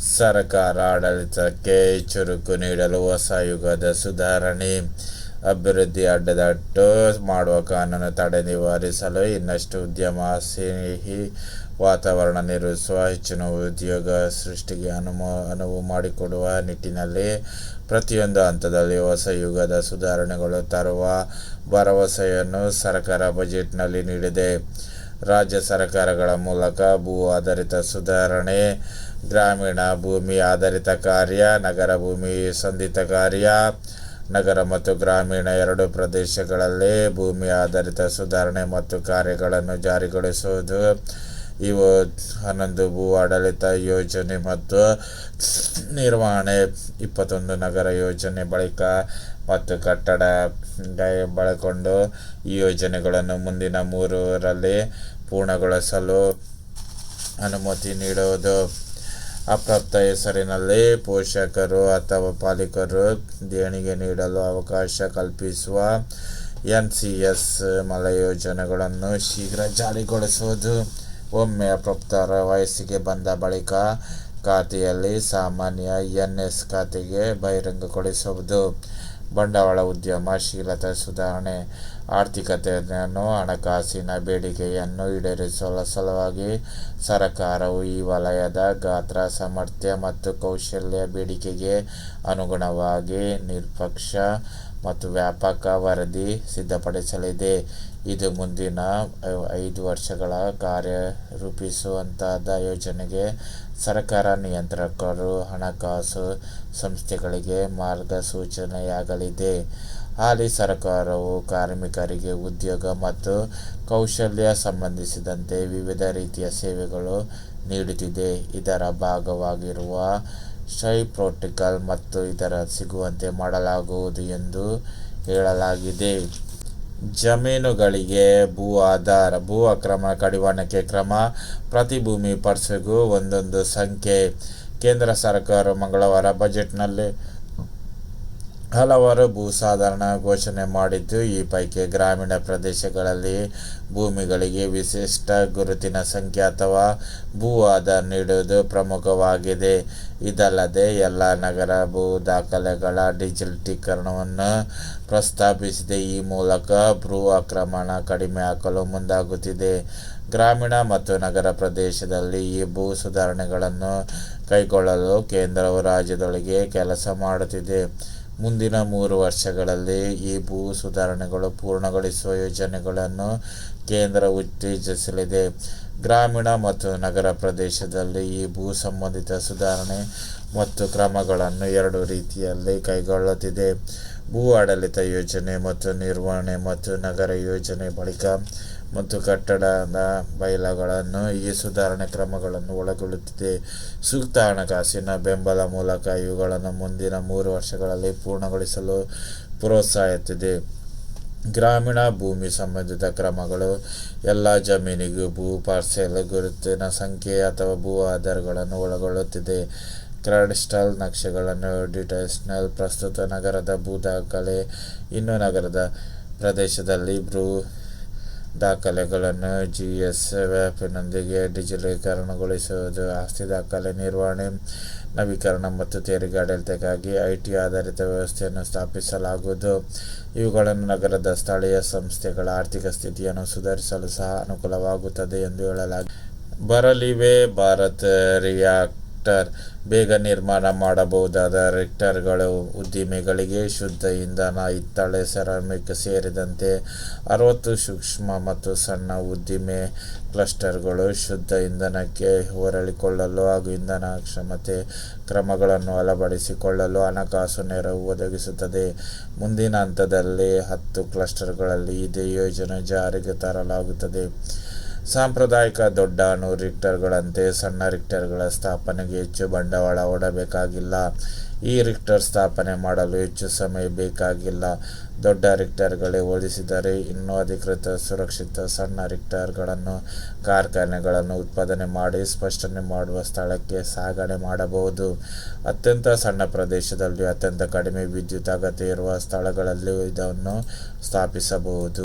ಸರಕಾರ ಆಡಳಿತಕ್ಕೆ ಚುರುಕು ನೀಡಲು ಹೊಸ ಯುಗದ ಸುಧಾರಣೆ. ಅಭಿವೃದ್ಧಿ ಅಡ್ಡದಟ್ಟು ಮಾಡುವ ಕಾನೂನು ತಡೆ ನಿವಾರಿಸಲು ಇನ್ನಷ್ಟು ಉದ್ಯಮ ಸ್ನೇಹಿ ವಾತಾವರಣ ನಿರ್ಮಿಸುವ ಹೆಚ್ಚಿನ ಉದ್ಯೋಗ ಸೃಷ್ಟಿಗೆ ಅನುಮೋ, ಅನುವು ಮಾಡಿಕೊಡುವ ನಿಟ್ಟಿನಲ್ಲಿ ಪ್ರತಿಯೊಂದು ಹಂತದಲ್ಲಿ ಹೊಸ ಯುಗದ ಸುಧಾರಣೆಗಳು ತರುವ ಭರವಸೆಯನ್ನು ಸರ್ಕಾರ ಬಜೆಟ್ನಲ್ಲಿ ನೀಡಿದೆ. ರಾಜ್ಯ ಸರ್ಕಾರಗಳ ಮೂಲಕ ಭೂ ಆಧಾರಿತ ಸುಧಾರಣೆ ಗ್ರಾಮೀಣ ಭೂಮಿ ಆಧಾರಿತ ಕಾರ್ಯ, ನಗರ ಭೂಮಿ ಸಂಧಿತ ಕಾರ್ಯ. ನಗರ ಮತ್ತು ಗ್ರಾಮೀಣ ಎರಡು ಪ್ರದೇಶಗಳಲ್ಲಿ ಭೂಮಿ ಆಧಾರಿತ ಸುಧಾರಣೆ ಮತ್ತು ಕಾರ್ಯಗಳನ್ನು ಜಾರಿಗೊಳಿಸುವುದು. ಇವು ಹನ್ನೊಂದು ಭೂ ಆಡಳಿತ ಯೋಜನೆ ಮತ್ತು ನಿರ್ವಹಣೆ, ಇಪ್ಪತ್ತೊಂದು ನಗರ ಯೋಜನೆ ಬಳಿಕ ಮತ್ತು ಕಟ್ಟಡ ಬಳಕೊಂಡು ಈ ಯೋಜನೆಗಳನ್ನು ಮುಂದಿನ ಮೂರರಲ್ಲಿ ಪೂರ್ಣಗೊಳಿಸಲು ಅನುಮತಿ ನೀಡುವುದು. ಅಪ್ರಾಪ್ತ ಹೆಸರಿನಲ್ಲಿ ಪೋಷಕರು ಅಥವಾ ಪಾಲಕರು ದೇಣಿಗೆ ನೀಡಲು ಅವಕಾಶ ಕಲ್ಪಿಸುವ ಎನ್ ಸಿ ಎಸ್ ಮಲ ಯೋಜನೆಗಳನ್ನು ಶೀಘ್ರ ಜಾರಿಗೊಳಿಸುವುದು. ಒಮ್ಮೆ ಅಪ್ರಾಪ್ತರ ವಯಸ್ಸಿಗೆ ಬಂದ ಬಳಿಕ ಖಾತೆಯಲ್ಲಿ ಸಾಮಾನ್ಯ ಎನ್ ಎಸ್ ಖಾತೆಗೆ ಬಹಿರಂಗಗೊಳಿಸುವುದು. ಬಂಡವಾಳ ಉದ್ಯಮಶೀಲತೆ ಸುಧಾರಣೆ ಆರ್ಥಿಕತೆಯನ್ನು ಹಣಕಾಸಿನ ಬೇಡಿಕೆಯನ್ನು ಈಡೇರಿಸುವ ಸಲುವಾಗಿ ಸರ್ಕಾರವು ಈ ವಲಯದ ಗಾತ್ರ, ಸಾಮರ್ಥ್ಯ ಮತ್ತು ಕೌಶಲ್ಯ ಬೇಡಿಕೆಗೆ ಅನುಗುಣವಾಗಿ ನಿಷ್ಪಕ್ಷ ಮತ್ತು ವ್ಯಾಪಕ ವರದಿ ಸಿದ್ಧಪಡಿಸಲಿದೆ. ಇದು ಮುಂದಿನ ಐದು ವರ್ಷಗಳ ಕಾರ್ಯ ರೂಪಿಸುವಂತಹ ಯೋಜನೆಗೆ ಸರ್ಕಾರ ನಿಯಂತ್ರಕರು ಹಣಕಾಸು ಸಂಸ್ಥೆಗಳಿಗೆ ಮಾರ್ಗಸೂಚನೆಯಾಗಲಿದೆ. ಹಾಲಿ ಸರ್ಕಾರವು ಕಾರ್ಮಿಕರಿಗೆ ಉದ್ಯೋಗ ಮತ್ತು ಕೌಶಲ್ಯ ಸಂಬಂಧಿಸಿದಂತೆ ವಿವಿಧ ರೀತಿಯ ಸೇವೆಗಳು ನೀಡುತ್ತಿದೆ. ಇದರ ಭಾಗವಾಗಿರುವ ಶೈ ಪ್ರೋಟೋಕಾಲ್ ಮತ್ತು ಇತರ ಸಿಗುವಂತೆ ಮಾಡಲಾಗುವುದು ಎಂದು ಹೇಳಲಾಗಿದೆ. ಜಮೀನುಗಳಿಗೆ ಭೂ ಆಧಾರ, ಭೂ ಅಕ್ರಮ ಕಡಿವಾಣಕ್ಕೆ ಕ್ರಮ, ಪ್ರತಿ ಭೂಮಿ ಪರ್ಸೆಗೂ ಒಂದೊಂದು ಸಂಖ್ಯೆ. ಕೇಂದ್ರ ಸರ್ಕಾರ ಮಂಗಳವಾರ ಬಜೆಟ್ನಲ್ಲಿ ಹಲವಾರು ಭೂ ಸಾಧಾರಣ ಘೋಷಣೆ ಮಾಡಿದ್ದು, ಈ ಪೈಕಿ ಗ್ರಾಮೀಣ ಪ್ರದೇಶಗಳಲ್ಲಿ ಭೂಮಿಗಳಿಗೆ ವಿಶಿಷ್ಟ ಗುರುತಿನ ಸಂಖ್ಯೆ ಅಥವಾ ಭೂ ಆಧಾರ ನೀಡುವುದು ಪ್ರಮುಖವಾಗಿದೆ. ಇದಲ್ಲದೆ, ಎಲ್ಲ ನಗರ ಭೂ ದಾಖಲೆಗಳ ಡಿಜಿಟಲೀಕರಣವನ್ನು ಪ್ರಸ್ತಾಪಿಸಿದೆ. ಈ ಮೂಲಕ ಭೂ ಆಕ್ರಮಣ ಕಡಿಮೆ ಹಾಕಲು ಮುಂದಾಗುತ್ತಿದೆ. ಗ್ರಾಮೀಣ ಮತ್ತು ನಗರ ಪ್ರದೇಶದಲ್ಲಿ ಈ ಭೂ ಸುಧಾರಣೆಗಳನ್ನು ಕೈಗೊಳ್ಳಲು ಕೇಂದ್ರವು ರಾಜ್ಯದೊಳಗೆ ಕೆಲಸ ಮಾಡುತ್ತಿದೆ. ಮುಂದಿನ ಮೂರು ವರ್ಷಗಳಲ್ಲಿ ಈ ಭೂ ಸುಧಾರಣೆಗಳು ಪೂರ್ಣಗೊಳಿಸುವ ಯೋಜನೆಗಳನ್ನು ಕೇಂದ್ರ ಉತ್ತೇಜಿಸಲಿದೆ. ಗ್ರಾಮೀಣ ಮತ್ತು ನಗರ ಪ್ರದೇಶದಲ್ಲಿ ಈ ಭೂ ಸಂಬಂಧಿತ ಸುಧಾರಣೆ ಮತ್ತು ಕ್ರಮಗಳನ್ನು ಎರಡು ರೀತಿಯಲ್ಲಿ ಕೈಗೊಳ್ಳುತ್ತಿದೆ ಭೂ ಆಡಳಿತ ಯೋಜನೆ ಮತ್ತು ನಿರ್ವಹಣೆ ಮತ್ತು ನಗರ ಯೋಜನೆ ಬಳಿಕ ಮತ್ತು ಕಟ್ಟಡದ ಬಯಲುಗಳನ್ನು ಈ ಸುಧಾರಣೆ ಕ್ರಮಗಳನ್ನು ಒಳಗೊಳ್ಳುತ್ತಿದೆ. ಸೂಕ್ತ ಹಣಕಾಸಿನ ಬೆಂಬಲ ಮೂಲಕ ಇವುಗಳನ್ನು ಮುಂದಿನ ಮೂರು ವರ್ಷಗಳಲ್ಲಿ ಪೂರ್ಣಗೊಳಿಸಲು ಪ್ರೋತ್ಸಾಹಿಸುತ್ತಿದೆ. ಗ್ರಾಮೀಣ ಭೂಮಿ ಸಂಬಂಧಿತ ಕ್ರಮಗಳು ಎಲ್ಲ ಜಮೀನಿಗೂ ಭೂ ಪಾರ್ಸೆಲ್ ಗುರುತಿನ ಸಂಖ್ಯೆ ಅಥವಾ ಭೂ ಆಧಾರಗಳನ್ನು ಒಳಗೊಳ್ಳುತ್ತಿದೆ. ಕ್ರಾಡಿಸ್ಟಲ್ ನಕ್ಷೆಗಳನ್ನು ಡಿಟೇಷನಲ್ ಪ್ರಸ್ತುತ ನಗರದ ಭೂ ದಾಖಲೆ, ಇನ್ನು ನಗರದ ಪ್ರದೇಶದಲ್ಲಿ ಭೂ ದಾಖಲೆಗಳನ್ನು ಜಿಎಸ್ ವ್ಯಾಪಿನೊಂದಿಗೆ ಡಿಜಿಟಲೀಕರಣಗೊಳಿಸುವುದು, ಆಸ್ತಿ ದಾಖಲೆ ನಿರ್ವಹಣೆ, ನವೀಕರಣ ಮತ್ತು ತೆರಿಗೆ ಆಡಳಿತಕ್ಕಾಗಿ ಐಟಿ ಆಧಾರಿತ ವ್ಯವಸ್ಥೆಯನ್ನು ಸ್ಥಾಪಿಸಲಾಗುವುದು. ಇವುಗಳನ್ನು ನಗರದ ಸ್ಥಳೀಯ ಸಂಸ್ಥೆಗಳ ಆರ್ಥಿಕ ಸ್ಥಿತಿಯನ್ನು ಸುಧಾರಿಸಲು ಸಹ ಅನುಕೂಲವಾಗುತ್ತದೆ ಎಂದು ಹೇಳಲಾಗಿದೆ. ಬರಲಿವೆ, ಭಾರತ್ ರಿಯಾಕ್ಟರ್ ಬೇಗ ನಿರ್ಮಾಣ ಮಾಡಬಹುದಾದ ರಿಕ್ಟರ್ಗಳು ಉದ್ದಿಮೆಗಳಿಗೆ ಶುದ್ಧ ಇಂಧನ ಹಿತ್ತಾಳೆ ಸೆರಾಮಿಕ್ ಸೇರಿದಂತೆ ಅರವತ್ತು ಸೂಕ್ಷ್ಮ ಮತ್ತು ಸಣ್ಣ ಉದ್ದಿಮೆ ಕ್ಲಸ್ಟರ್ಗಳು ಶುದ್ಧ ಇಂಧನಕ್ಕೆ ಹೊರಳಿಕೊಳ್ಳಲು ಹಾಗೂ ಇಂಧನ ಕ್ಷಮತೆ ಕ್ರಮಗಳನ್ನು ಅಳವಡಿಸಿಕೊಳ್ಳಲು ಹಣಕಾಸು ನೆರವು ಒದಗಿಸುತ್ತದೆ. ಮುಂದಿನ ಹಂತದಲ್ಲಿ ಹತ್ತು ಕ್ಲಸ್ಟರ್ಗಳಲ್ಲಿ ಇದೇ ಯೋಜನೆ ಜಾರಿಗೆ ತರಲಾಗುತ್ತದೆ. ಸಾಂಪ್ರದಾಯಿಕ ದೊಡ್ಡ ನೂರು ರಿಕ್ಟರ್ಗಳಂತೆ ಸಣ್ಣ ರಿಕ್ಟರ್ಗಳ ಸ್ಥಾಪನೆಗೆ ಹೆಚ್ಚು ಬಂಡವಾಳ ಓಡಬೇಕಾಗಿಲ್ಲ. ಈ ರಿಕ್ಟರ್ ಸ್ಥಾಪನೆ ಮಾಡಲು ಹೆಚ್ಚು ಸಮಯ ಬೇಕಾಗಿಲ್ಲ. ದೊಡ್ಡ ರಿಕ್ಟರ್ಗಳೇ ಹೋಲಿಸಿದರೆ ಇನ್ನೂ ಅಧಿಕೃತ, ಸುರಕ್ಷಿತ ಸಣ್ಣ ರಿಕ್ಟರ್ಗಳನ್ನು, ಕಾರ್ಖಾನೆಗಳನ್ನು ಉತ್ಪಾದನೆ ಮಾಡಿ ಸ್ಪಷ್ಟನೆ ಮಾಡುವ ಸ್ಥಳಕ್ಕೆ ಸಾಗಣೆ ಮಾಡಬಹುದು. ಅತ್ಯಂತ ಸಣ್ಣ ಪ್ರದೇಶದಲ್ಲಿ ಅತ್ಯಂತ ಕಡಿಮೆ ವಿದ್ಯುತ್ ಅಗತ್ಯ ಇರುವ ಸ್ಥಳಗಳಲ್ಲಿ ಇದನ್ನು ಸ್ಥಾಪಿಸಬಹುದು.